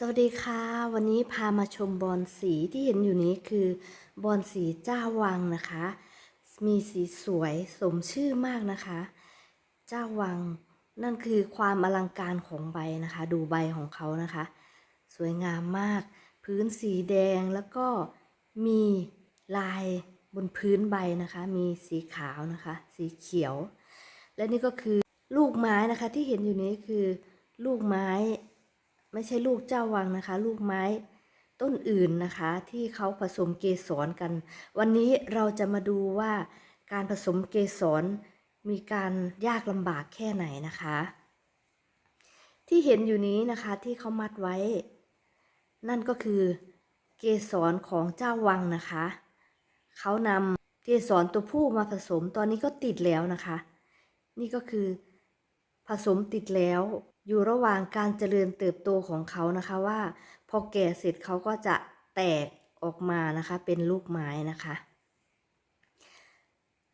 สวัสดีค่ะ วันนี้พามาชมบอลสีที่เห็นอยู่นี้คือบอลสีเจ้าวังนะคะ มีสีสวยสมชื่อมากนะคะ เจ้าวังนั่นคือความอลังการของใบนะคะ ดูใบของเขานะคะ สวยงามมาก พื้นสีแดงแล้วก็มีลายบนพื้นใบนะคะ มีสีขาวนะคะ สีเขียว และนี่ก็คือลูกไม้นะคะที่เห็นอยู่นี้คือลูกไม้ ไม่ใช่ลูกเจ้าวังนะคะ ลูกไม้ต้นอื่นนะคะที่เขาผสมเกสรกัน วันนี้เราจะมาดูว่าการผสมเกสรมีการยากลำบากแค่ไหนนะคะ ที่เห็นอยู่นี้นะคะที่เขามัดไว้ นั่นก็คือเกสรของเจ้าวังนะคะเขานำเกสรตัวผู้มาผสมตอนนี้ก็ติดแล้วนะคะ นี่ก็คือผสมติดแล้ว อยู่ระหว่างการเจริญเติบโตของเขานะคะว่า พอแก่เสร็จเขาก็จะแตกออกมานะคะ เป็นลูกไม้นะคะ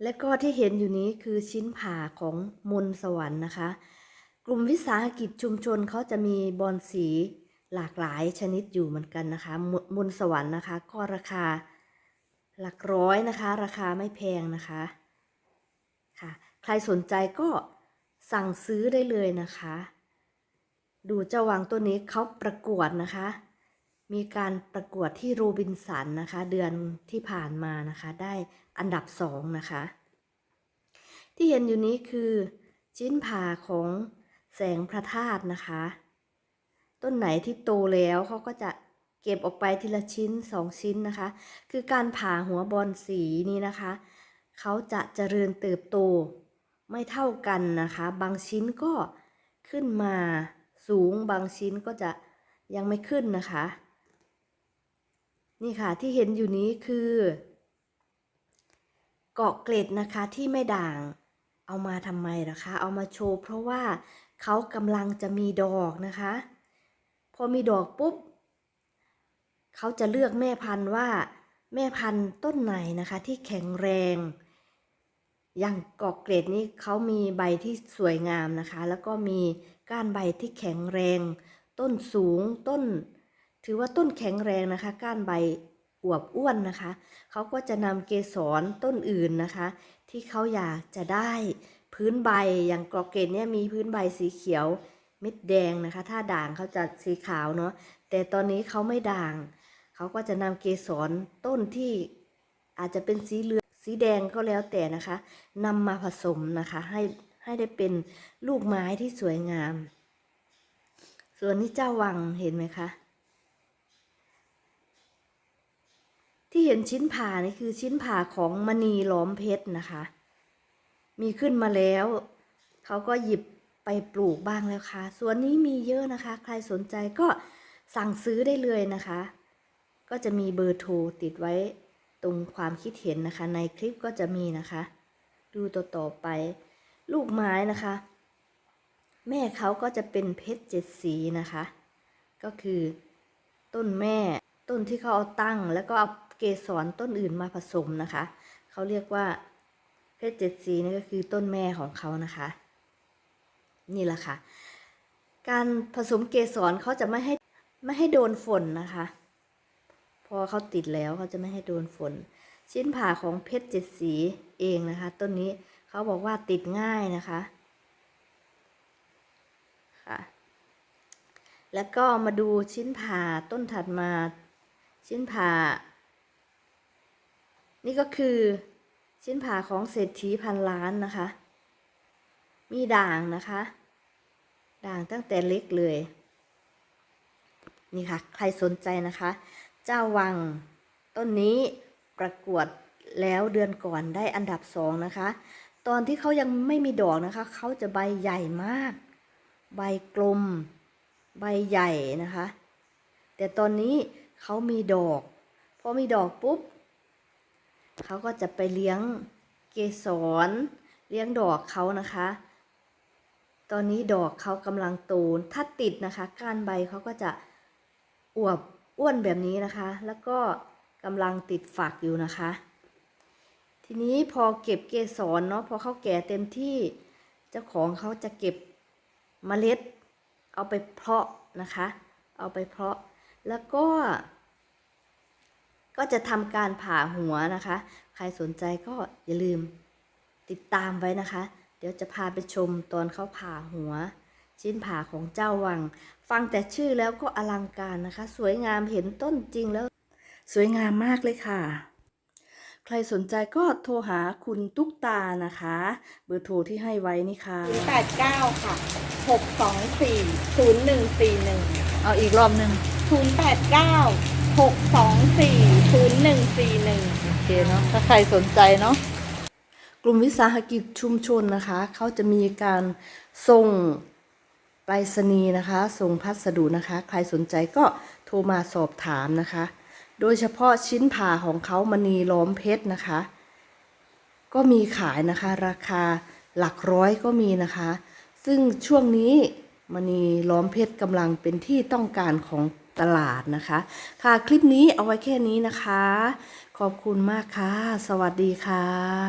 และก็ที่เห็นอยู่นี้คือชิ้นผ่าของมนสวรรค์นะคะ กลุ่มวิสาหกิจชุมชนเขาจะมีบอลสีหลากหลายชนิดอยู่เหมือนกันนะคะมมนสวรรค์นะคะ ก็ราคาหลักร้อยนะคะ ราคาไม่แพงนะคะค่ะ ใครสนใจก็สั่งซื้อได้เลยนะคะ ดูเจ้าวังตัวนี้เขาประกวดนะคะ มีการประกวดที่โรบินสันนะคะ เดือนที่ผ่านมานะคะ ได้อันดับสองนะคะ ที่เห็นอยู่นี้คือชิ้นผ่าของแสงพระธาตุนะคะ ต้นไหนที่โตแล้วเขาก็จะเก็บออกไปทีละชิ้นสองชิ้นนะคะ คือการผ่าหัวบอลสีนี้นะคะเขาจะเจริญเติบโตไม่เท่ากันนะคะ บางชิ้นก็ขึ้นมา สูงบางชิ้นก็จะยังไม่ขึ้นนะคะ นี่ค่ะที่เห็นอยู่นี้คือ เกาะเกล็ดนะคะที่ไม่ด่างเอามาทำไมล่ะคะ เอามาโชว์เพราะว่าเขากำลังจะมีดอกนะคะ พอมีดอกปุ๊บเขาจะเลือกแม่พันธุ์ว่าแม่พันธุ์ต้นไหนนะคะที่แข็งแรง อย่างกาะเกรดนี้เขามีใบที่สวยงามนะคะ แล้วก็มี ก้านใบที่แข็งแรง ต้นสูงต้น ถือว่าต้นแข็งแรงนะคะ ก้านใบอวบอ้วนนะคะ เขาก็จะนำเกสรต้นอื่นนะคะ ที่เขาอยากจะได้พื้นใบอย่างเกาะเกรดเนี่ยมีพื้นใบสีเขียวเม็ดแดงนะคะ ถ้าด่างเขาจะสีขาวเนาะแต่ตอนนี้เขาไม่ด่าง เขาก็จะนำเกสรต้นที่อาจจะเป็นสีเหลืองสีแดงก็แล้วแต่นะคะนำมาผสมนะคะให้ ให้ได้เป็นลูกไม้ที่สวยงาม ส่วนนี้เจ้าวังเห็นไหมคะ ที่เห็นชิ้นผ่านี่คือชิ้นผ่าของมณีล้อมเพชรนะคะ มีขึ้นมาแล้ว เขาก็หยิบไปปลูกบ้างแล้วค่ะส่วนนี้มีเยอะนะคะ ใครสนใจก็สั่งซื้อได้เลยนะคะ ก็จะมีเบอร์โทรติดไว้ตรงความคิดเห็นนะคะ ในคลิปก็จะมีนะคะ ดูต่อต่อไป ลูกไม้นะคะ แม่เขาก็จะเป็นเพชรเจ็ดสีนะคะ ก็คือต้นแม่ต้นที่เขาเอาตั้ง แล้วก็เอาเกสรต้นอื่นมาผสมนะคะ เขาเรียกว่าเพชรเจ็ดสีนี่ก็คือต้นแม่ของเขานะคะ นี่แหละค่ะ การผสมเกสรเขาจะไม่ให้ไม่ให้โดนฝนนะคะ พอเขาติดแล้วเขาจะไม่ให้โดนฝน ชิ้นผ่าของเพชรเจ็ดสีเองนะคะ ต้นนี้ เขาบอกว่าติดง่ายนะคะค่ะแล้วก็มาดูชิ้นผ่าต้นถัดมาชิ้นผ่า นี่ก็คือชิ้นผ่าของเศรษฐีพันล้านนะคะ มีด่างนะคะ ด่างตั้งแต่เล็กเลย นี่ค่ะ ใครสนใจนะคะ เจ้าวังต้นนี้ประกวดแล้วเดือนก่อนได้อันดับสองนะคะ ตอนที่เขายังไม่มีดอกนะคะ เขาจะใบใหญ่มาก ใบกลม ใบใหญ่นะคะ แต่ตอนนี้เขามีดอก พอมีดอกปุ๊บ เขาก็จะไปเลี้ยงเกสร เลี้ยงดอกเขานะคะ ตอนนี้ดอกเขากำลังโตถ้าติดนะคะ ก้านใบเขาก็จะอวบอ้วนแบบนี้นะคะ แล้วก็กำลังติดฝักอยู่นะคะ ทีนี้พอเก็บเกสรเนาะพอเขาแก่เต็มที่เจ้าของเขาจะเก็บเมล็ด เอาไปเพาะนะคะ เอาไปเพาะแล้วก็ ก็จะทำการผ่าหัวนะคะ ใครสนใจก็อย่าลืมติดตามไว้นะคะ เดี๋ยวจะพาไปชมตอนเขาผ่าหัว ชิ้นผ่าของเจ้าวัง ฟังแต่ชื่อแล้วก็อลังการนะคะ สวยงามเห็นต้นจริงแล้ว สวยงามมากเลยค่ะ ใครสนใจก็โทรหาคุณตุ๊กตานะคะ เบอร์โทรที่ให้ไว้นี่ค่ะ แปดเก้าค่ะหกสองสี่ศูนย์หนึ่งสี่หนึ่งเอาอีกรอบหนึ่งศูนย์แปดเก้าหกสองสี่ศูนย์หนึ่งสี่หนึ่ง โอเคเนาะถ้าใครสนใจเนาะ กลุ่มวิสาหกิจชุมชนนะคะ เขาจะมีการส่งไปรษณีย์นะคะ ส่งพัสดุนะคะ ใครสนใจก็โทรมาสอบถามนะคะ โดยเฉพาะชิ้นผ่าของเขามณีล้อมเพชรนะคะ ก็มีขายนะคะ ราคาหลักร้อยก็มีนะคะ ซึ่งช่วงนี้มณีล้อมเพชรกำลังเป็นที่ต้องการของตลาดนะคะ ค่ะคลิปนี้เอาไว้แค่นี้นะคะ ขอบคุณมากค่ะ สวัสดีค่ะ